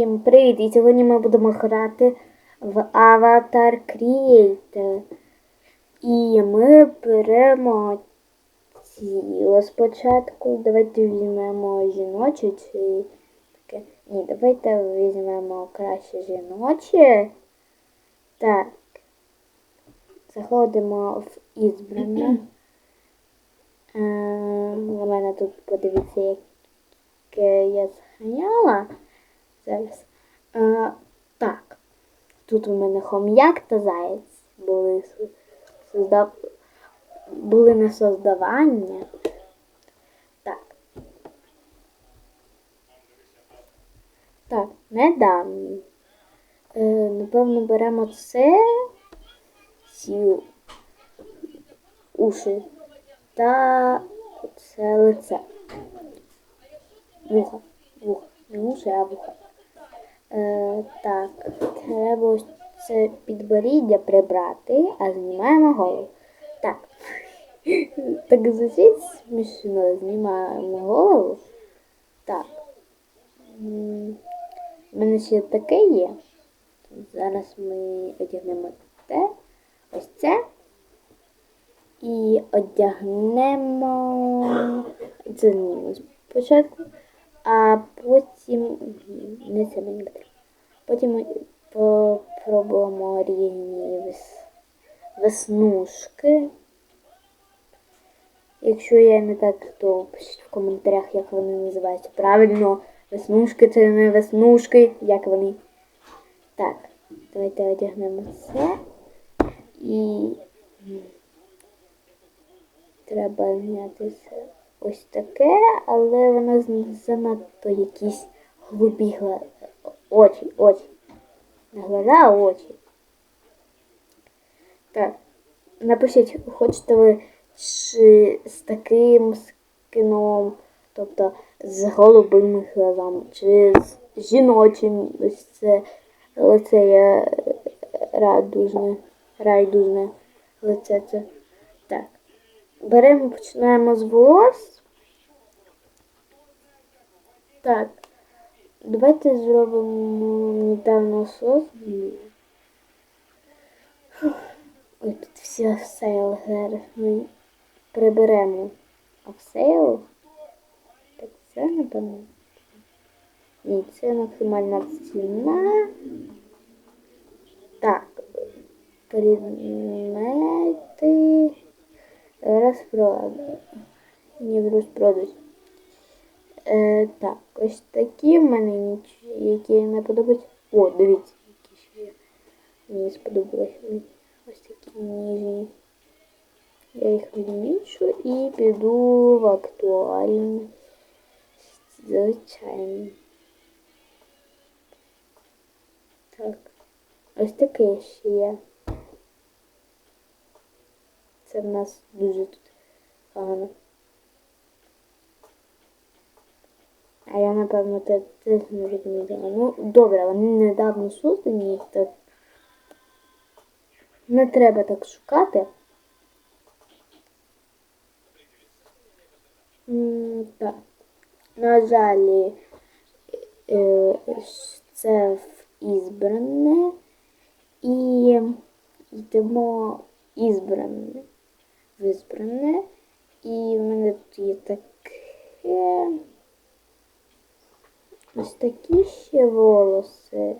Всім привіт! І сьогодні ми будемо грати в Avatar Creator. І ми беремо тіло спочатку. Давайте візьмемо жіноче чи таке. Ні, давайте візьмемо краще жіноче. Так. Заходимо в ізбране. Е, У мене тут подивіться, яке я зганяла. Зараз. Е, так. Тут у мене хом'як та заєць були, создав... були на создавання. Так. Так, недавній. Е, напевно, беремо це, ці уші та це лице. Вуха. Вуха. Не уші, а вуха. Е, так, треба це підборіддя прибрати, а знімаємо голову. Так. Так звучить смішно, знімаємо голову. Так. У мене ще таке є. Зараз ми одягнемо те, ось це. І одягнемо. Це спочатку, а потім. Не це мені потрібно. Потім ми попробуємо різні вес... веснушки. Якщо я не так, то пишіть в коментарях, як вони називаються. Правильно, веснушки це не веснушки, як вони. Так, давайте одягнемо це. І треба зняти це ось таке, але воно занадто якісь глупі гла... очі, очі. Не глаза, а очі. Так, напишіть, хочете ви чи з таким скином, тобто з голубими глазами, чи з жіночим ось це лице я радужне, райдужне лице це. Так. Беремо, починаємо з волос. Так. Давайте зробимо недавно созданий. Ой, тут всі офсейл зараз ми приберемо офсейл. Так, це напевно. Ні, це максимальна ціна. Так. Предмети. Розпродаж. Не в розпродаж. Е, так, ось такі в мене ніч, які не подобаються. О, дивіться, які ще є. Мені сподобалось. Ось такі ніжні. Я їх відмічу і піду в актуальний. Звичайно. Так. Ось таке ще є. Це в нас дуже тут погано. А я, напевно, те не відмітила. Ну, добре, вони недавно создані, їх так не треба так шукати. Так. На жаль, е, це в ізбране. І йдемо ізбране. В ізбране. І в мене тут є таке. Ось такі ще волоси.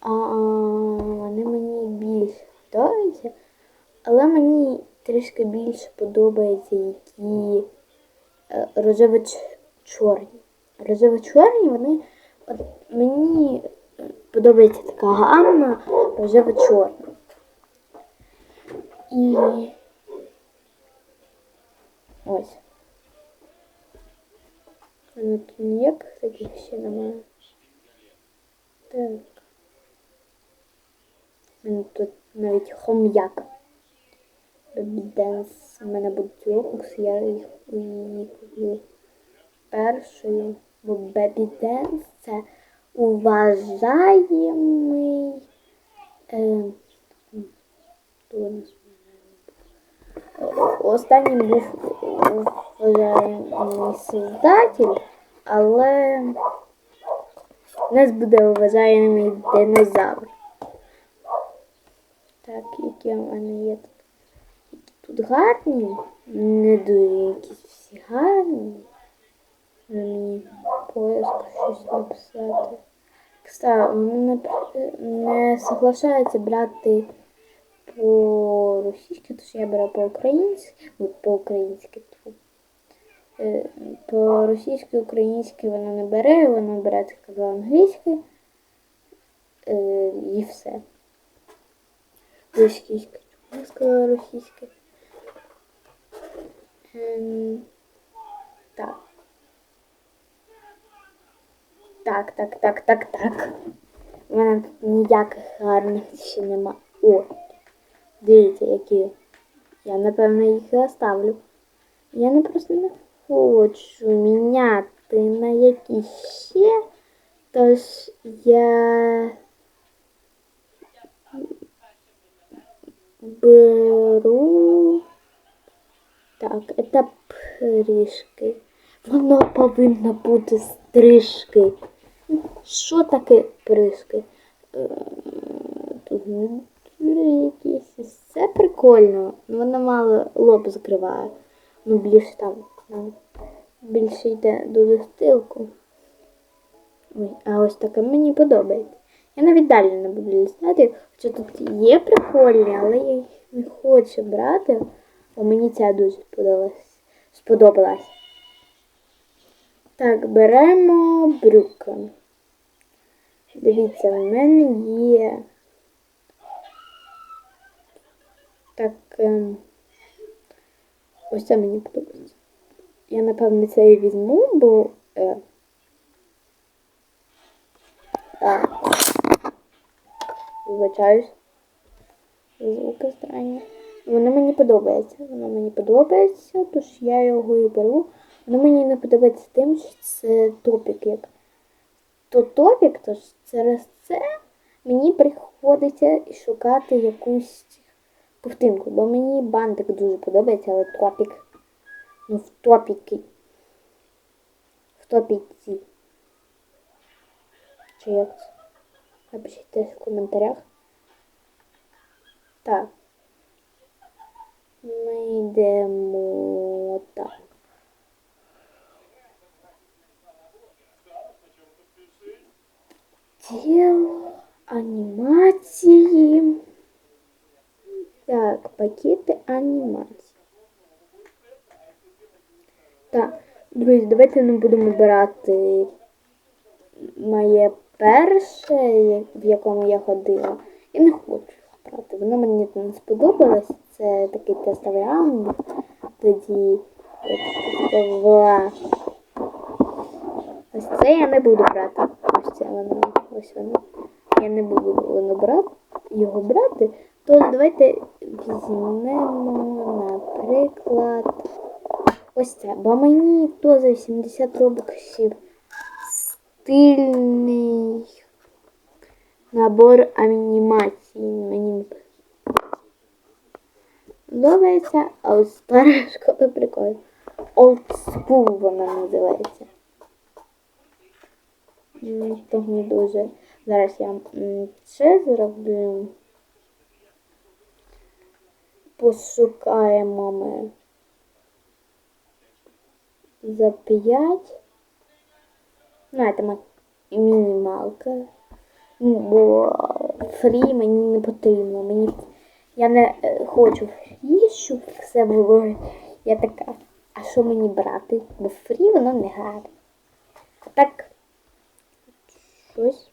А вони мені більше подобаються. Але мені трішки більше подобаються які е, рожево-чорні. Рожево-чорні, вони от мені е, подобається така гамма рожево-чорна. І ось. Ну, тут ніяких таких ще немає. Так. У мене тут навіть хом'як. Денс. У мене будуть робокси, я їх куплю першою. Бо Бебі Денс це уважаємий. Е, Останнім був вважаємий создатель, але У нас буде уважаємий динозавр. Так, які в мене є тут. Гарні. Не дуже якісь всі гарні. Мені поиск щось написати. Кстати, вони не соглашаються брати по-російськи, тож я беру по-українськи, по-українськи. тьфу. Е, По-російськи, українськи вона не бере, вона бере тільки по-англійськи. Е, І все. Російська. Чому я сказала російська? Ем, так. Так, так, так, так, так. У мене тут ніяких гарних ще нема. О! Дивіться, які. Я, напевно, їх і оставлю. Я не просто не хочу міняти на якісь ще. Тож я беру. Так, це пришки. Воно повинно бути стрижки. Що таке пришки? Е, Тут якісь. Це прикольно. Воно мало лоб закриває. Ну, більше там. ну, Більше йде до достилку. Ой, а ось таке мені подобається. Я навіть далі не буду лістати, хоча тут є прикольні, але я їх не хочу брати, бо мені ця дуже сподобалась. Так, беремо брюки. Дивіться, в мене є. Так. ем, Ось це мені подобається. Я, напевно, це і візьму, бо. Е, так. Вибачаюсь. Звуки странні. Воно мені подобається. Воно мені подобається, тож я його і беру. Воно мені не подобається тим, що це топік як. То топік, тож через це мені приходиться шукати якусь ковтинку, бо мені бантик дуже подобається, але топік. Ну, в топіки. В топіці. Чи як це? Напишіть в коментарях. Так. Ми йдемо так. Тіло, анімації. Так, пакети анімації. Так, друзі, давайте не будемо брати моє перше, в якому я ходила. Я не хочу брати. Воно мені не сподобалось. Це такий тестовий раунд. Тоді я. Ось це я не буду брати. Ось це воно. Ось воно. Я не буду воно брати, його брати. То давайте візьмемо, наприклад, ось це. Бо мені то за 80 робоксів стильний набор анімацій. Мені подобається, а ось стара школа прикольна. Old School вона називається. М, не дуже. Зараз я це зроблю. Пошукаємо ми за 5. Знаєте, ми мінімалка. Ну, бо фрі мені не потрібно. Мені я не е, хочу фрі, щоб все було. Я така, а що мені брати? Бо фрі воно не гарне. Так щось.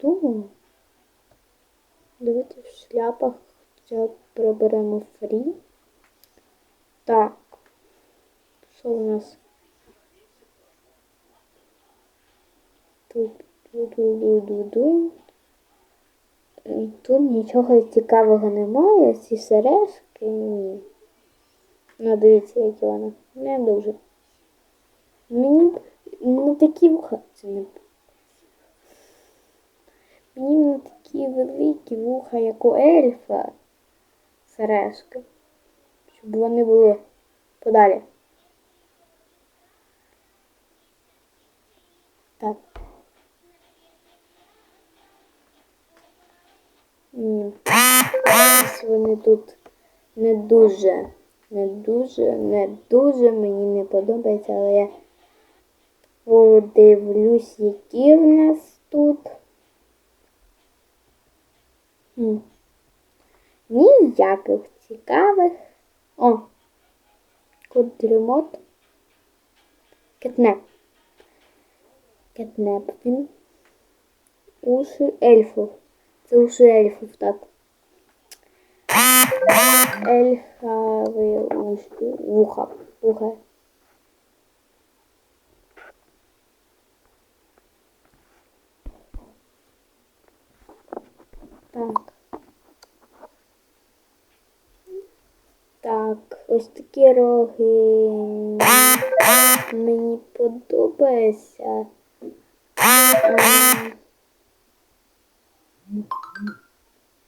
Думаю. Давайте в шляпах хоча б проберемо фрі. Так. Що у нас? Тут ду-ду-ду-ду-ду. Тут нічого цікавого немає. Ці сережки ні. Ну, дивіться, які вони. Не дуже. Мені не такі вуха це не. такі великі вуха, як у ельфа сережки, щоб вони були подалі. Так. Ні. Вони тут не дуже, не дуже, не дуже мені не подобається, але я подивлюсь, які в нас тут. Ніяких цікавих. О, код ремонт. Кетнеп. Кетнеп він. Уші ельфів. Це уші ельфів, так. Ельфові уші. Вуха. Вуха. Так. ось такі роги. Мені подобається. Ем,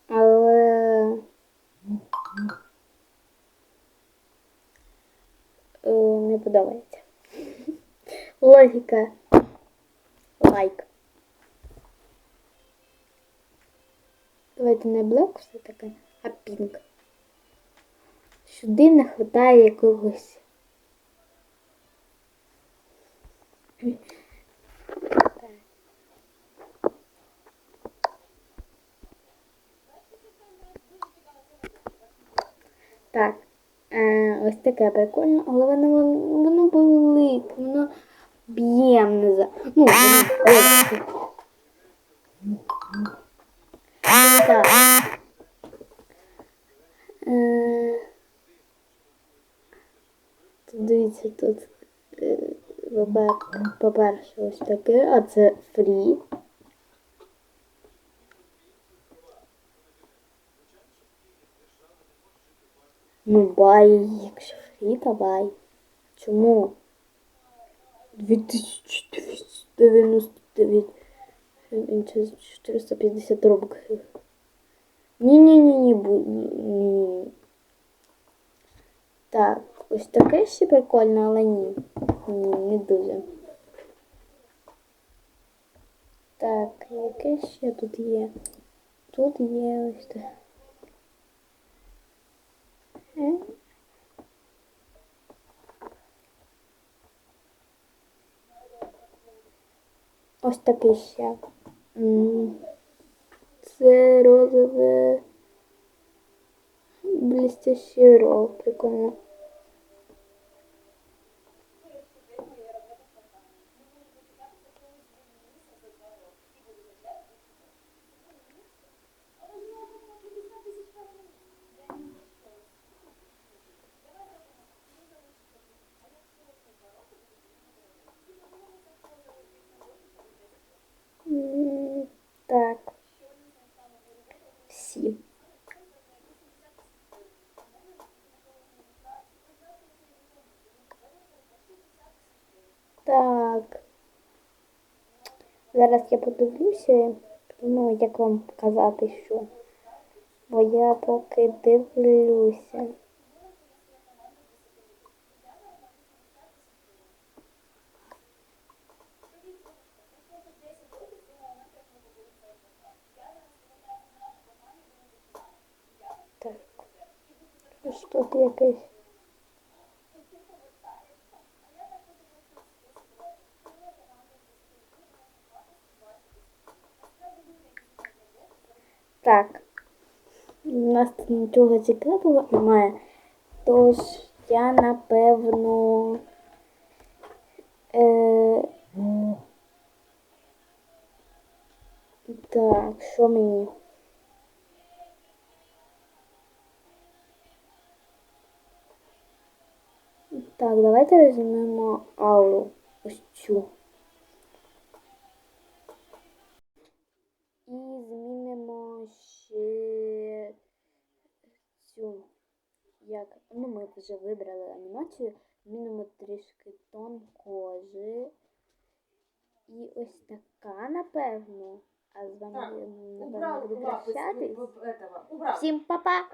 Але е, не подобається. Логіка. Лайк. Давайте не блек все таке, а пінк. Сюди не вистачає якогось. Так, е, ось таке прикольно, але воно, воно болить, воно б'є мене за. Ну, воно. Так. Е, Тут дивіться, тут е, по-пер- по-перше, ось таке, а це фрі. Ну, бай, якщо фрі, то бай. Чому? 2299. Він це 450 рублів. Ні-ні-ні, ні. Так, ось таке ще прикольно, але ні. Ні, не дуже. Так, яке ще тут є? Тут є ось таке. Е? Ось такий ще. Це розове блестящий рол. Прикольно. М, Так. Всі. Так. Зараз я подивлюся ну, як вам показати, що. Бо я поки дивлюся. Так. Ось тут якийсь. Так. У нас тут нічого цікавого немає. Тож я напевно. Е... Так, що мені? Так, давайте візьмемо ауру. Ось цю. І змінимо ще цю. Як? Ну, ми вже вибрали анімацію. Змінимо трішки тон кожи. І ось така, напевно. А з вами Так, напевно, буде. буду прощатись. Всім па-па!